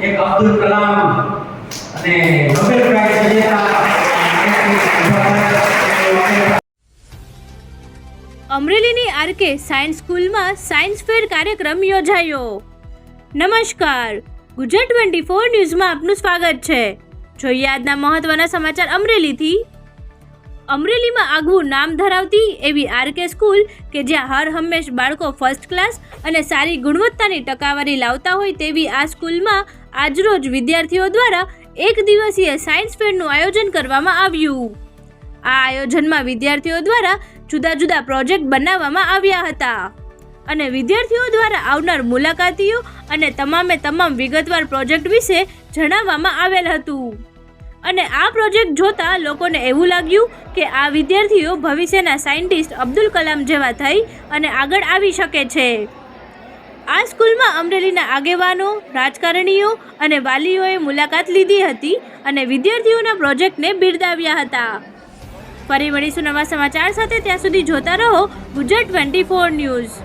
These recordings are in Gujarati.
એક અબ્દુલ કલામ અને નોબેલ પ્રાઇઝ અમરેલીની આરકે સાયન્સ સ્કૂલમાં સાયન્સ ફેર કાર્યક્રમ યોજાયો. નમસ્કાર. ગુજરાત ટ્વેન્ટી ફોર ન્યૂઝમાં આપનું સ્વાગત છે. જોઈએ આજના મહત્વના સમાચાર અમરેલીથી. અમરેલીમાં આગવું નામ ધરાવતી એવી આરકે સ્કૂલ કે જ્યાં હર હંમેશ બાળકો ફર્સ્ટ ક્લાસ અને સારી ગુણવત્તાની ટકાવારી લાવતા હોય તેવી આ સ્કૂલમાં આજરોજ વિદ્યાર્થીઓ દ્વારા એક દિવસીય સાયન્સ ફેરનું આયોજન કરવામાં આવ્યું. આ આયોજનમાં વિદ્યાર્થીઓ દ્વારા જુદા જુદા પ્રોજેક્ટ બનાવવામાં આવ્યા હતા અને વિદ્યાર્થીઓ દ્વારા આવનાર મુલાકાતીઓ અને તમામે તમામ વિગતવાર પ્રોજેક્ટ વિશે જણાવવામાં આવેલ હતું. અને આ પ્રોજેક્ટ જોતા લોકોને એવું લાગ્યું કે આ વિદ્યાર્થીઓ ભવિષ્યના સાયન્ટિસ્ટ અબ્દુલ કલામ જેવા થઈ અને આગળ આવી શકે છે. આ સ્કૂલમાં અમરેલીના આગેવાનો, રાજકારણીઓ અને વાલીઓએ મુલાકાત લીધી હતી અને વિદ્યાર્થીઓના પ્રોજેક્ટને બિરદાવ્યા હતા. ફરી મળીશું નવા સમાચાર સાથે. ત્યાં સુધી જોતા રહો Gujarat twenty four news.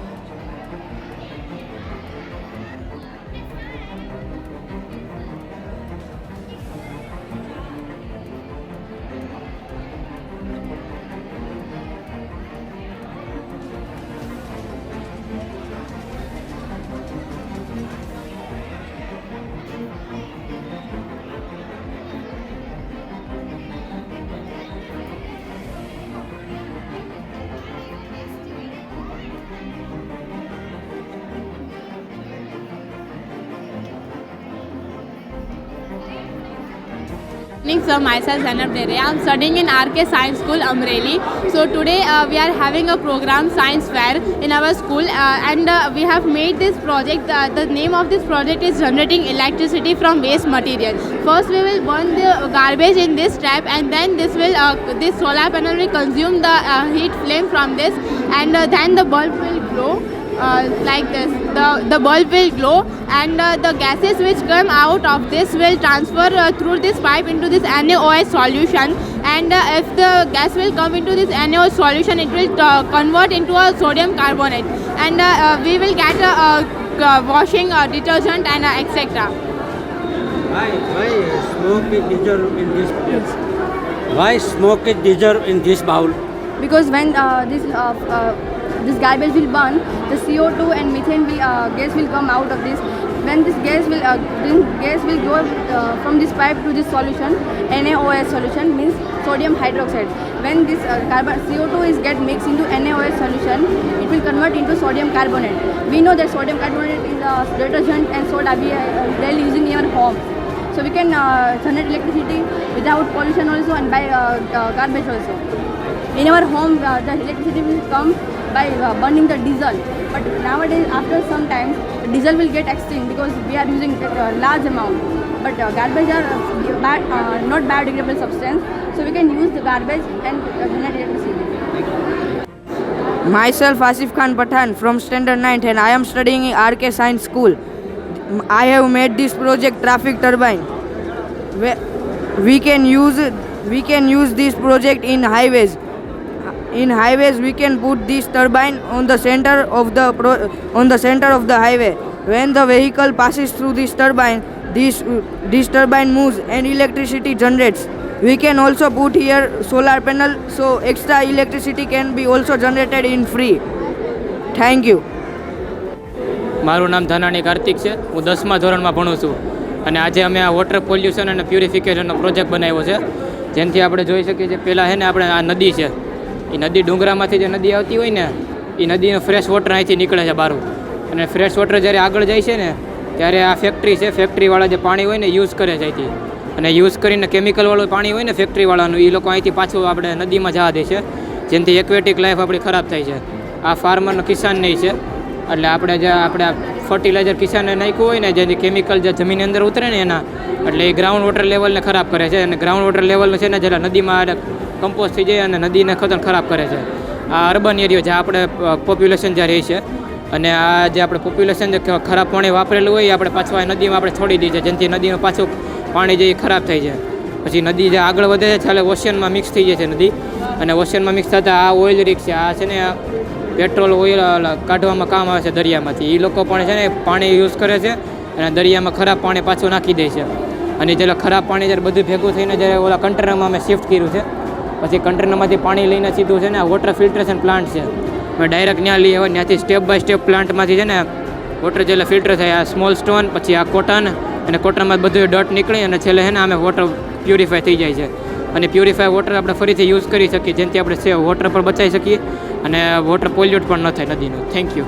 Evening, sir. Myself Zainab Dere. I'm studying in RK Science School, Amreli. So today uh, we are having a program, Science Fair, in our school, uh, and uh, we have made this project. Uh, the name of this project is generating electricity from waste material. First, we will burn the garbage in this trap, and then this will uh, this solar panel will consume the uh, heat flame from this, and uh, then the bulb will glow like this. The, the bulb will glow and uh, the gases which come out of this will transfer uh, through this pipe into this NaOH solution and uh, if the gas will come into this NaOH solution it will uh, convert into a sodium carbonate and uh, uh, we will get a, uh g- washing uh, detergent and uh, etc. Why, why smoke is deserve in this place? Why smoke is deserve in this bowl? because when uh, this uh, uh, this garbage will burn, the CO2 and methane will uh, gas will come out of this. When this gas will uh, gas will go uh, from this pipe to this solution, NaOH solution means sodium hydroxide. When this uh, carbon CO2 is get mixed into NaOH solution, it will convert into sodium carbonate. We know that sodium carbonate is a detergent and soda we are daily using in our home. So we can uh, generate electricity without pollution also and by uh, uh, garbage also. In our home, uh, the electricity will come by uh, burning the diesel. But nowadays, after some time, the diesel will get extinct because we are using uh, large amount. But uh, garbage are bad, not biodegradable substance, so we can use the garbage and generate electricity. Myself Asif Khan Pathan from Standard 9 and I am studying in RK Science School. I have made this project traffic turbine. We can use we can use this project in highways. In highways we can put this turbine on the center of the pro, on the center of the highway. When the vehicle passes through this turbine, this this turbine moves and electricity generates. We can also put here solar panel so extra electricity can be also generated in free. Thank you. મારું નામ ધનાણી કાર્તિક છે હું દસમા ધોરણમાં ભણું છું અને આજે અમે આ વોટર પોલ્યુશન અને પ્યુરિફિકેશનનો પ્રોજેક્ટ બનાવ્યો છે જેનાથી આપણે જોઈ શકીએ છીએ પહેલાં છે ને આપણે આ નદી છે એ નદી ડુંગરામાંથી જે નદી આવતી હોય ને, એ નદીનો ફ્રેશ વોટર અહીંથી નીકળે છે બહાર અને ફ્રેશ વોટર જ્યારે આગળ જાય છે ને, ત્યારે આ ફેક્ટરી છે ફેક્ટરીવાળા જે પાણી હોય ને યુઝ કરે છે અહીંથી. અને યુઝ કરીને કેમિકલવાળું પાણી હોય ને ફેક્ટરીવાળાનું એ લોકો અહીંથી પાછું આપણે નદીમાં જવા દે છે. જેનાથી એક્વેટિક લાઈફ આપણી ખરાબ થાય છે. આ ફાર્મરનો કિસાન નહીં છે. એટલે આપણે જે આપણે ફર્ટિલાઇઝર કિસાને નાખ્યું હોય ને, જે કેમિકલ જે જમીનની અંદર ઉતરે ને એના, એટલે એ ગ્રાઉન્ડ વોટર લેવલને ખરાબ કરે છે. અને ગ્રાઉન્ડ વોટર લેવલ છે ને જરા નદીમાં કમ્પોઝ થઈ જાય અને નદીને ખતર ખરાબ કરે છે. આ અર્બન એરિયો જે આપણે પોપ્યુલેશન જે રહે છે અને આ જે આપણે પોપ્યુલેશન જે ખરાબ પાણી વાપરેલું હોય, એ આપણે પાછું આ નદીમાં આપણે છોડી દઈએ છીએ, જેનાથી નદીનું પાછું પાણી જે ખરાબ થઈ જાય પછી નદી જે આગળ વધે છે ત્યારે ઓશિયનમાં મિક્સ થઈ જાય છે નદી. અને ઓશિયનમાં મિક્સ થતાં આ ઓઇલ રિક છે, આ છે ને પેટ્રોલ, ઓઇલ કાઢવામાં કામ આવે છે દરિયામાંથી. એ લોકો પણ છે ને પાણી યુઝ કરે છે અને દરિયામાં ખરાબ પાણી પાછું નાખી દે છે. અને જ્યારે ખરાબ પાણી જ્યારે બધું ભેગું થઈને જ્યારે ઓલા કન્ટેનરમાં અમે શિફ્ટ કર્યું છે, પછી કન્ટેનરમાંથી પાણી લઈને સીધું છે ને વોટર ફિલ્ટરેશન પ્લાન્ટ છે. અમે ડાયરેક્ટ ત્યાં લઈએ હોય ત્યાંથી સ્ટેપ બાય સ્ટેપ પ્લાન્ટમાંથી છે ને વોટર જેટલા ફિલ્ટર થાય, આ સ્મોલ સ્ટોન પછી આ કોટન અને કોટનમાં બધું ડટ નીકળી અને છેલ્લે છે ને અમે વોટર પ્યુરિફાય થઈ જાય છે. અને પ્યુરિફાય વોટર આપણે ફરીથી યુઝ કરી શકીએ, જેનાથી આપણે વોટર પણ બચાવી શકીએ અને વોટર પોલ્યુટ પણ ન થાય નદીનું. Thank you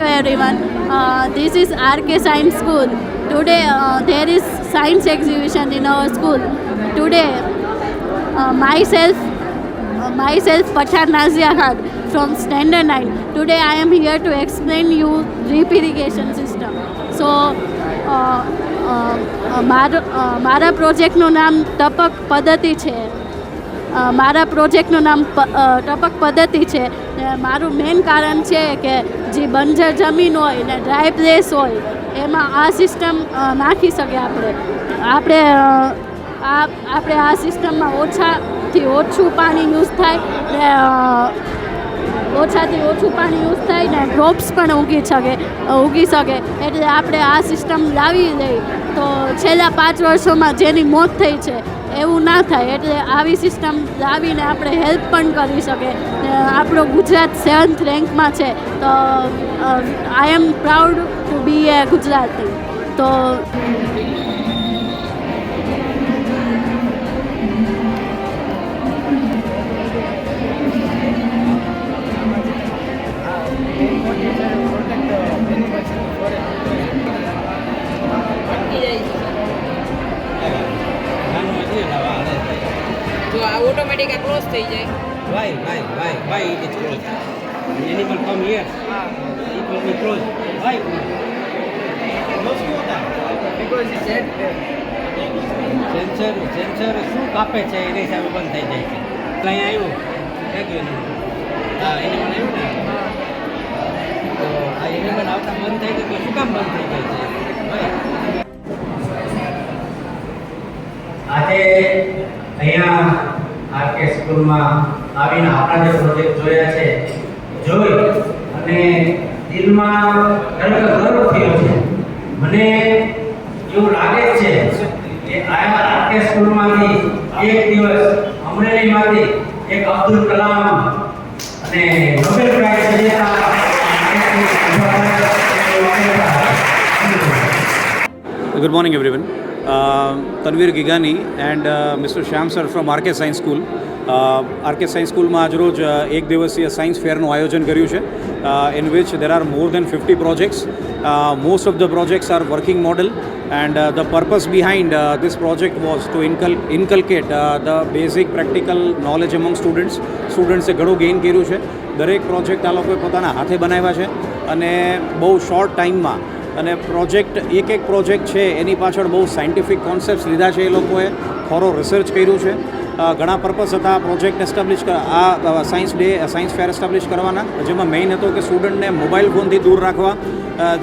Hello everyone, uh, this is RK Science School. Today uh, there is science exhibition in our school. Today, uh, myself, uh, myself Pathan Nazia Khan from Standard 9. Today I am here to explain you drip irrigation system. So, uh, uh, uh, મારો uh, પ્રોજેક્ટનું નામ ટપક પદ્ધતિ છે મારા પ્રોજેક્ટનું નામ ટપક પદ્ધતિ છે. મારું મેઇન કારણ છે કે જે બંજર જમીન હોય ને ડ્રાય પ્લેસ હોય, એમાં આ સિસ્ટમ નાખી શકે આપણે. આપણે આ આપણે આ સિસ્ટમમાં ઓછાથી ઓછું પાણી યુઝ થાય ને ઓછાથી ઓછું પાણી યુઝ થાય ને ડ્રોપ્સ પણ ઉગી શકે ઉગી શકે. એટલે આપણે આ સિસ્ટમ લાવી દઈ તો છેલ્લા પાંચ વર્ષોમાં જેની મોત થઈ છે એવું ના થાય, એટલે આવી સિસ્ટમ લાવીને આપણે હેલ્પ પણ કરી શકે આપણો ગુજરાત સેવન્થ રેન્કમાં છે, તો I am proud to be a Gujarati. તો તો આ ઓટોમેટિક આ ક્લોઝ થઈ જાય. Why, why, why, why it is closed? When animal come close it will because it Why? Sensor sensor શું કાપે છે એની હિસાબે બંધ થઈ જાય છે. અહીંયા આવ્યું યુ હા એનિમલ આવ્યું ને? તો આ એનિમલ આવતા બંધ થઈ ગયું તો શું કામ બંધ થઈ જાય છે? આજે અહીંયા આરકે સ્કૂલમાં આવીને આપણા જે પ્રોજેક્ટ જોયા છે, જોઈ અને દિલમાં ખરેખર ગર્વ થયો છે મને એવું લાગે છે કે આ આરકે સ્કૂલમાંથી એક દિવસ અમરેલીમાંથી એક અબ્દુલ કલામ અને નોબેલ પ્રાઇઝ વિજેતા good morning everyone. Uh, ગિગાની and mister Shyam sir from RK science school RK. Uh, Science સ્કૂલમાં આજરોજ રોજ એક દિવસીય સાયન્સ ફેરનું આયોજન કર્યું છે in which there are more than fifty projects most of the projects are working model and the purpose behind this project was to incul inculcate the basic practical knowledge among students સ્ટુડન્ટ્સે ઘણું ગેઇન કર્યું છે. દરેક પ્રોજેક્ટ આ લોકોએ પોતાના હાથે બનાવ્યા છે. અને બહુ શોર્ટ ટાઈમમાં અને પ્રોજેક્ટ, એક એક પ્રોજેક્ટ છે, એની પાછળ બહુ સાયન્ટિફિક કોન્સેપ્ટ લીધા છે એ લોકોએ થોરો રિસર્ચ કર્યું છે. ઘણા પર્પસ હતા પ્રોજેક્ટ એસ્ટાબ્લિશ આ science day science fair establish કરવાના. જેમાં મેઇન હતો કે સ્ટુડન્ટને મોબાઈલ ફોનથી દૂર રાખવા.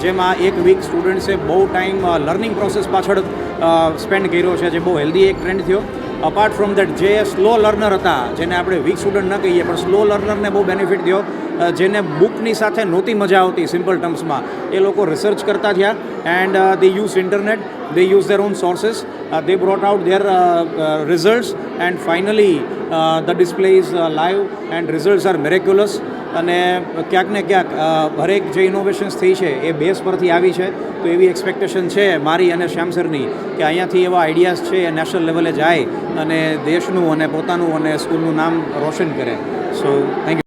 જેમાં એક વીક સ્ટુડન્ટ્સે બહુ ટાઈમ લર્નિંગ પ્રોસેસ પાછળ સ્પેન્ડ કર્યો છે, જે બહુ હેલ્ધી એક ટ્રેન્ડ થયો. અપાર્ટ ફ્રોમ દેટ જે સ્લો લર્નર હતા, જેને આપણે વીક સ્ટુડન્ટ ન કહીએ, પણ સ્લો લર્નરને બહુ બેનિફિટ થયો જેને બુકની સાથે નહોતી મજા આવતી સિમ્પલ ટર્મ્સમાં એ લોકો રિસર્ચ કરતા થયા. And they use internet they use their on their they brought out their results and finally the display uh, live and results are miraculous. અને ક્યાંક ને ક્યાંક હરેક જે ઇનોવેશન્સ થઈ છે એ બેઝ પરથી આવી છે. તો એવી એક્સપેક્ટેશન છે મારી અને શ્યામસરની કે અહીંયાથી એવા આઈડિયાઝ છે એ નેશનલ લેવલે જાય અને દેશનું અને પોતાનું અને સ્કૂલનું નામ રોશન કરે. So thank you